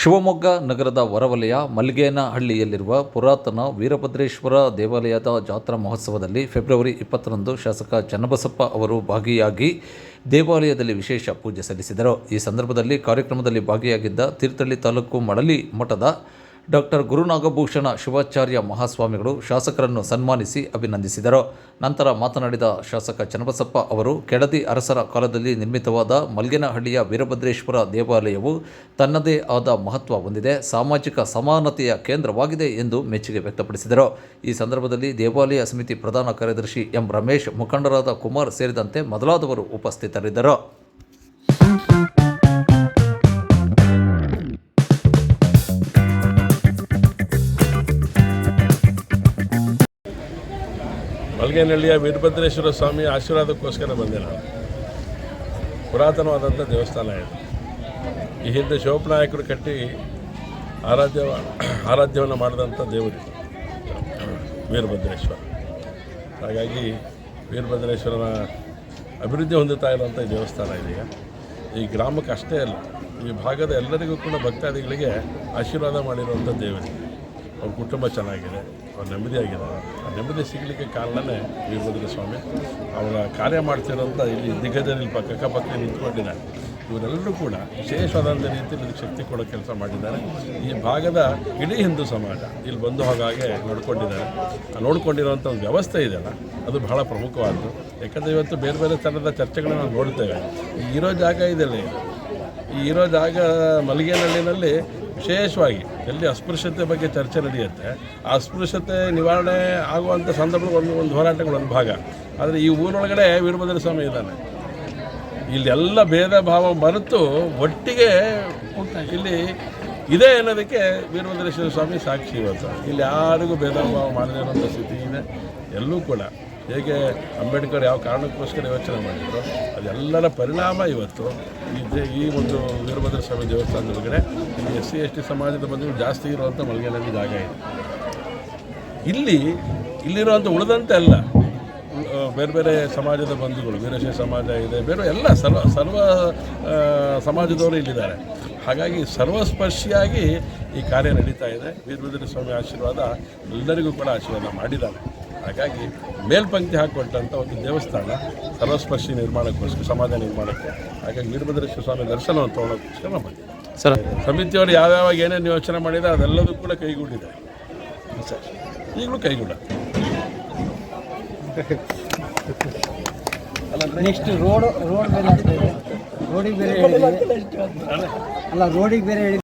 ಶಿವಮೊಗ್ಗ ನಗರದ ಹೊರವಲಯ ಮಲ್ಗೇನಹಳ್ಳಿಯಲ್ಲಿರುವ ಪುರಾತನ ವೀರಭದ್ರೇಶ್ವರ ದೇವಾಲಯದ ಜಾತ್ರಾ ಮಹೋತ್ಸವದಲ್ಲಿ ಫೆಬ್ರವರಿ ಇಪ್ಪತ್ತರಂದು ಶಾಸಕ ಚನ್ನಬಸಪ್ಪ ಅವರು ಭಾಗಿಯಾಗಿ ದೇವಾಲಯದಲ್ಲಿ ವಿಶೇಷ ಪೂಜೆ ಸಲ್ಲಿಸಿದರು. ಈ ಸಂದರ್ಭದಲ್ಲಿ ಕಾರ್ಯಕ್ರಮದಲ್ಲಿ ಭಾಗಿಯಾಗಿದ್ದ ತೀರ್ಥಹಳ್ಳಿ ತಾಲೂಕು ಮಳಲಿ ಮಠದ ಡಾಕ್ಟರ್ ಗುರುನಾಗಭೂಷಣ ಶಿವಾಚಾರ್ಯ ಮಹಾಸ್ವಾಮಿಗಳು ಶಾಸಕರನ್ನು ಸನ್ಮಾನಿಸಿ ಅಭಿನಂದಿಸಿದರು. ನಂತರ ಮಾತನಾಡಿದ ಶಾಸಕ ಚನ್ನಬಸಪ್ಪ ಅವರು, ಕೆಳದಿ ಅರಸರ ಕಾಲದಲ್ಲಿ ನಿರ್ಮಿತವಾದ ಮಲ್ಗೇನಹಳ್ಳಿಯ ವೀರಭದ್ರೇಶ್ವರ ದೇವಾಲಯವು ತನ್ನದೇ ಆದ ಮಹತ್ವ ಹೊಂದಿದೆ, ಸಾಮಾಜಿಕ ಸಮಾನತೆಯ ಕೇಂದ್ರವಾಗಿದೆ ಎಂದು ಮೆಚ್ಚುಗೆ ವ್ಯಕ್ತಪಡಿಸಿದರು. ಈ ಸಂದರ್ಭದಲ್ಲಿ ದೇವಾಲಯ ಸಮಿತಿ ಪ್ರಧಾನ ಕಾರ್ಯದರ್ಶಿ ಎಂ ರಮೇಶ್, ಮುಖಂಡರಾದ ಕುಮಾರ್ ಸೇರಿದಂತೆ ಮೊದಲಾದವರು ಉಪಸ್ಥಿತರಿದ್ದರು. ಮಲ್ಗೇನಹಳ್ಳಿಯ ವೀರಭದ್ರೇಶ್ವರ ಸ್ವಾಮಿ ಆಶೀರ್ವಾದಕ್ಕೋಸ್ಕರ ಬಂದೆ ನಾನು. ಪುರಾತನವಾದಂಥ ದೇವಸ್ಥಾನ ಇದು. ಈ ಹಿಂದೆ ಶಿವಪ್ಪನಾಯಕರು ಕಟ್ಟಿ ಆರಾಧ್ಯ ಆರಾಧ್ಯವನ್ನು ಮಾಡಿದಂಥ ದೇವರು ವೀರಭದ್ರೇಶ್ವರ. ಹಾಗಾಗಿ ವೀರಭದ್ರೇಶ್ವರನ ಅಭಿವೃದ್ಧಿ ಹೊಂದುತ್ತಾ ಇರುವಂಥ ದೇವಸ್ಥಾನ ಇದೀಗ ಈ ಗ್ರಾಮಕ್ಕೆ ಅಷ್ಟೇ ಅಲ್ಲ, ಈ ಭಾಗದ ಎಲ್ಲರಿಗೂ ಕೂಡ ಭಕ್ತಾದಿಗಳಿಗೆ ಆಶೀರ್ವಾದ ಮಾಡಿರುವಂಥ ದೇವರು ಅವ್ರ ಕುಟುಂಬ ಚೆನ್ನಾಗಿದೆ, ಅವ್ರ ನೆಮ್ಮದಿಯಾಗಿದ್ದಾರೆ. ಆ ನೆಮ್ಮದಿ ಸಿಗಲಿಕ್ಕೆ ಕಾರಣನೇ ವೀರಭದ್ರ ಸ್ವಾಮಿ ಅವರ ಕಾರ್ಯ ಮಾಡ್ತಿರೋಂಥ ಇಲ್ಲಿ ದಿಗ್ಗಜರಲ್ಲಿ ಪಕ್ಕ ಅಕ್ಕಪಕ್ಕ ನಿಂತ್ಕೊಂಡಿದ್ದಾರೆ. ಇವರೆಲ್ಲರೂ ಕೂಡ ವಿಶೇಷವಾದಂಥ ರೀತಿಯಲ್ಲಿ ಇದಕ್ಕೆ ಶಕ್ತಿ ಕೊಡೋ ಕೆಲಸ ಮಾಡಿದ್ದಾರೆ. ಈ ಭಾಗದ ಇಡೀ ಹಿಂದೂ ಸಮಾಜ ಇಲ್ಲಿ ಬಂದು ಹಾಗೆ ನೋಡ್ಕೊಂಡಿದ್ದಾರೆ. ನೋಡ್ಕೊಂಡಿರೋಂಥ ಒಂದು ವ್ಯವಸ್ಥೆ ಇದೆಯಲ್ಲ, ಅದು ಬಹಳ ಪ್ರಮುಖವಾದ್ದು. ಯಾಕಂದರೆ ಇವತ್ತು ಬೇರೆ ಬೇರೆ ಥರದ ಚರ್ಚೆಗಳನ್ನು ನಾವು ನೋಡ್ತೇವೆ. ಇರೋ ಜಾಗ ಇದೆಯಲ್ಲ ಇದು ಈ ಇರೋ ಜಾಗ ಮಲ್ಲಿಗೆನಹಳ್ಳಿನಲ್ಲಿ ವಿಶೇಷವಾಗಿ ಎಲ್ಲಿ ಅಸ್ಪೃಶ್ಯತೆ ಬಗ್ಗೆ ಚರ್ಚೆ ನಡೆಯುತ್ತೆ. ಆ ಅಸ್ಪೃಶ್ಯತೆ ನಿವಾರಣೆ ಆಗುವಂಥ ಸಂದರ್ಭಗಳು ಒಂದು ಒಂದು ಹೋರಾಟಗಳು ಒಂದು ಭಾಗ. ಆದರೆ ಈ ಊರೊಳಗಡೆ ವೀರಭದ್ರ ಸ್ವಾಮಿ ಇದ್ದಾನೆ. ಇಲ್ಲೆಲ್ಲ ಭೇದ ಭಾವ ಮರೆತು ಒಟ್ಟಿಗೆ ಇಲ್ಲಿ ಇದೆ ಅನ್ನೋದಕ್ಕೆ ವೀರಭದ್ರೇಶ್ವರ ಸ್ವಾಮಿ ಸಾಕ್ಷಿ ಇವತ್ತು ಇಲ್ಲಿ ಯಾರಿಗೂ ಭೇದ ಭಾವ ಮಾಡದೇ ಇರುವಂಥ ಸ್ಥಿತಿ ಇದೆ. ಎಲ್ಲೂ ಕೂಡ ಹೇಗೆ ಅಂಬೇಡ್ಕರ್ ಯಾವ ಕಾರಣಕ್ಕೋಸ್ಕರ ಯೋಚನೆ ಮಾಡಿದ್ರು, ಅದೆಲ್ಲರ ಪರಿಣಾಮ ಇವತ್ತು. ಈ ಈ ಒಂದು ವೀರಭದ್ರ ಸ್ವಾಮಿ ದೇವಸ್ಥಾನದೊಳಗಡೆ ಇಲ್ಲಿ ಎಸ್ ಸಿ, ಎಸ್ ಟಿ ಸಮಾಜದ ಬಂಧುಗಳು ಜಾಸ್ತಿ ಇರುವಂಥ ಮಲ್ಗೆನಲ್ಲಿ ಜಾಗ ಇದೆ. ಇಲ್ಲಿ ಇಲ್ಲಿರುವಂಥ ಉಳಿದಂತೆ ಅಲ್ಲ ಬೇರೆ ಬೇರೆ ಸಮಾಜದ ಬಂಧುಗಳು, ವೀರಶೈವ ಸಮಾಜ ಇದೆ, ಬೇರೆ ಎಲ್ಲ ಸರ್ವ ಸರ್ವ ಸಮಾಜದವರು ಇಲ್ಲಿದ್ದಾರೆ. ಹಾಗಾಗಿ ಸರ್ವಸ್ಪರ್ಶಿಯಾಗಿ ಈ ಕಾರ್ಯ ನಡೀತಾ ಇದೆ. ವೀರಭದ್ರ ಸ್ವಾಮಿ ಆಶೀರ್ವಾದ ಎಲ್ಲರಿಗೂ ಕೂಡ ಆಶೀರ್ವಾದ ಮಾಡಿದ್ದಾರೆ. ಹಾಗಾಗಿ ಮೇಲ್ಪಂಕ್ತಿ ಹಾಕಿಕೊಟ್ಟಂಥ ಒಂದು ದೇವಸ್ಥಾನ ಸರ್ವಸ್ಪರ್ಶಿ ನಿರ್ಮಾಣಕ್ಕೋಸ್ಕರ, ಸಮಾಜ ನಿರ್ಮಾಣಕ್ಕೆ. ಹಾಗಾಗಿ ವೀರಭದ್ರೇಶ್ವರ ಸ್ವಾಮಿ ದರ್ಶನವನ್ನು ತೊಗೊಳೋಕ್ಕೋಸ್ಕರ ನಾವು ಬಂದಿದ್ದೀವಿ. ಸರ್. ಸಮಿತಿಯವರು ಯಾವ್ಯಾವ ಏನೇನು ಯೋಚನೆ ಮಾಡಿದೆ ಅದೆಲ್ಲದೂ ಕೂಡ ಕೈಗೂಡಿದೆ. ಸರ್ ಈಗಲೂ ಕೈಗೂಡ. ನೆಕ್ಸ್ಟ್ ರೋಡ್ ರೋಡ್ ಬೇರೆ ಆಗ್ತಾ ಇದೆ ರೋಡಿಗೆ ಬೇರೆ ಅಲ್ಲ ರೋಡಿಗೆ ಬೇರೆ ಹೇಳಿ